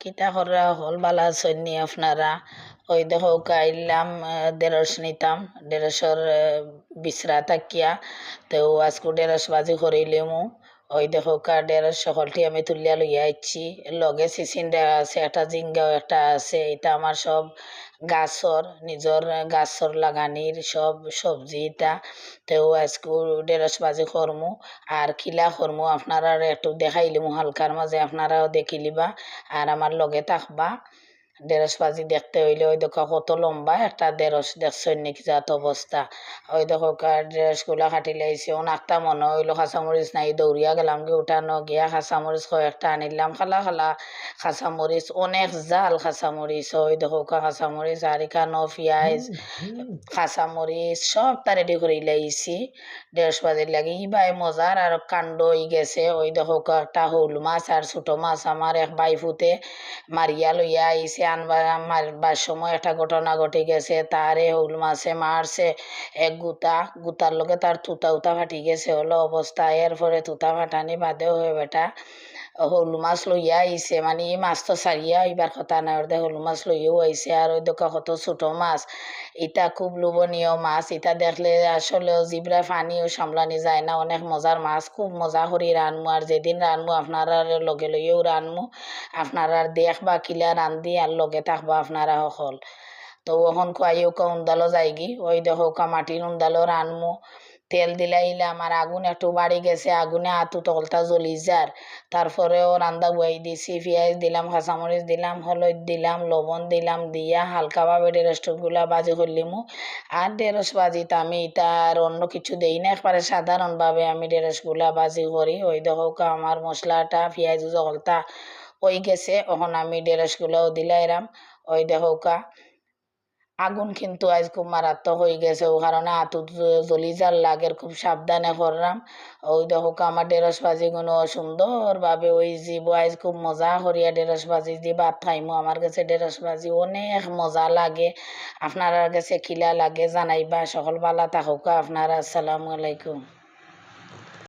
কিতা হররা হল বালা সৈনি আপনারা, ওই দেখো কাইলাম ডেরস নিতাম ডেরসর বিচরা তাকিয়া তো আজকু ডেরস বাজি করিলিমু ওই দেখো কা দেড়শ সকলটি আমি তুলিয়া লইয়া আইছি। লগে সিসিনডা আছে, একটা জিঙ্গাও একটা আছে, এটা আমার সব গাছর, নিজর গাছর লাগানির সব সবজি এটা। তো আজকু দেড়শ বাজি করমু আর খিলা করমু আপনারা একটু দেখাইলিমু হালকার মাঝে, আপনারাও দেখিলিবা, আর আমার লগে থাকবা। ঢেঁড়স ভাজি দেখতে হইলে ওই দেখো কত লম্বা একটা ঢেঁড়স দেখছেন নাকি যাত অবস্থা ওই দেখো ঢেঁড়সগুলা কাটি লাইছে অনেকটা মনে হইল কাঁচামরিচ নাই দৌড়িয়া গেলাম গিয়ে উঠানো গিয়া কাঁচামরিচ কয়েকটা আনিলাম খালা খালা। কাঁচামরিচ অনেক জাল কাঁচামরিচ ওই দেখো কাঁচামরিচ আর এখানো পেঁয়াজ সব তা রেডি করে লাইছি। ঢেঁড়স ভাজির লাগে ইবাই মজার আর কাণ্ড হয়ে গেছে ওই দেখো একটা হৌল মাছ আর ছোট মাছ আমার এক বাইফুতে মারিয়া লইয়া আইছে আনবার মারবার সময় একটা ঘটনা ঘটে গেছে, তারে হুল মাসে মারছে, এক গুতা, গুতার লগে তার থুতা উতা ফাটি গেছে, হলো অবস্থা। এরপরে থুতা ফাটানি বাদে হয়ে বেটা। হলু মাছ লইয়া আইছে মানে এই মাছ তো সারিয়া কথা নাই। ওর হলু মাছ লইয়াও আইছে আর ওই দোকা কত ছোট মাছ। এটা খুব লোভনীয় মাছ। এটা দেখলে আসলেও জিবরা পানিও সামলানি যায় না। অনেক মজার মাছ, খুব মজা করি রানমু আর যেদিন রানমু আপনারা লগে লইয়াও রানমু আপনারা দেখবা কিলা রান্ধি আর লগে থাকবা আপনারা সকল। তো ওখন খুয়াইও কা উন্দালো যাইগি ওই দেখো কা মাটির উন্দালো রানমু তেল দিলাইলাম আর আগুন একটু বাড়ি গেছে, আগুনে আতু তলতা জ্বলি যার তারপরেও রান্দা বুয়াই দিছি পেঁয়াজ দিলাম কাঁচামরিচ দিলাম, হলুদ দিলাম লবণ দিলাম, দিয়া হালকাভাবে ঢেঁড়সগুলা বাজি করলিমু আর ঢেঁড়স বাজিতে আমি আর অন্য কিছু দেই না একবারে সাধারণভাবে আমি ঢেঁড়সগুলা বাজি করি ওই দেখো আমার মশলাটা পেঁয়াজ জলতা ওই গেছে ওখন আমি ঢেঁড়সগুলাও দিলাইরাম ওই দেখো আগুন কিন্তু আজ খুব মারাত্মক হয়ে গেছে, ও কারণে আতু জ্বলি যার লাগের খুব সাবধানে করলাম। ওই দেখো আমার বাজি কোনো সুন্দরভাবে ওই জীব আজ খুব মজা করিয়া ডেরস বাজি দিয়ে ভাত খাইমু। আমার কাছে ডেরস বাজি অনেক মজা লাগে। আপনার কাছে খিলা লাগে জানাইবা। সকল বালা থাকুক। আপনারা আসসালামু আলাইকুম।